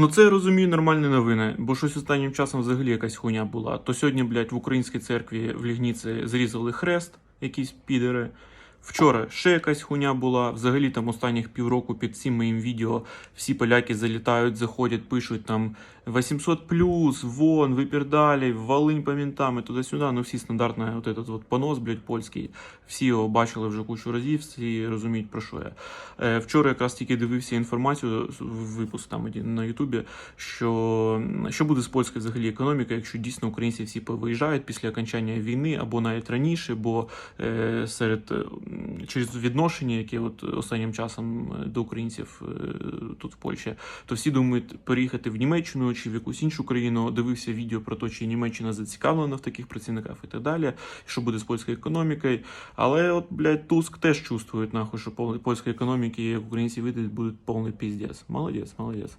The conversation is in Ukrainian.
Ну це я розумію нормальні новини, бо щось останнім часом взагалі якась хуйня була. То сьогодні, блядь, в українській церкві в Лігніці зрізали хрест, якісь підери. Вчора ще якась хуйня була. Взагалі там останніх півроку під цим моїм відео всі поляки залітають, заходять, пишуть там 800 плюс, вон, випердалі, Волинь по ментам і туди-сюди. Ну всі стандартний от этот вот понос, блядь, польський. Всі його бачили вже кучу разів, всі розуміють про що я. Е, Вчора якраз тільки дивився інформацію, випуск там на Ютубі, що, що буде з польською взагалі економікою, якщо дійсно українці всі повиїжджають після окончання війни або навіть раніше, бо е, серед е, через відношення, які от останнім часом до українців тут в Польщі, то всі думають переїхати в Німеччину чи в якусь іншу країну. Дивився відео про те, чи Німеччина зацікавлена в таких працівниках і так далі, що буде з польською економікою. Але от, блядь, Туск теж чувствує, нахуй, що польської економіки, як українці вийдуть, буде повний піздець. Молодець, молодець.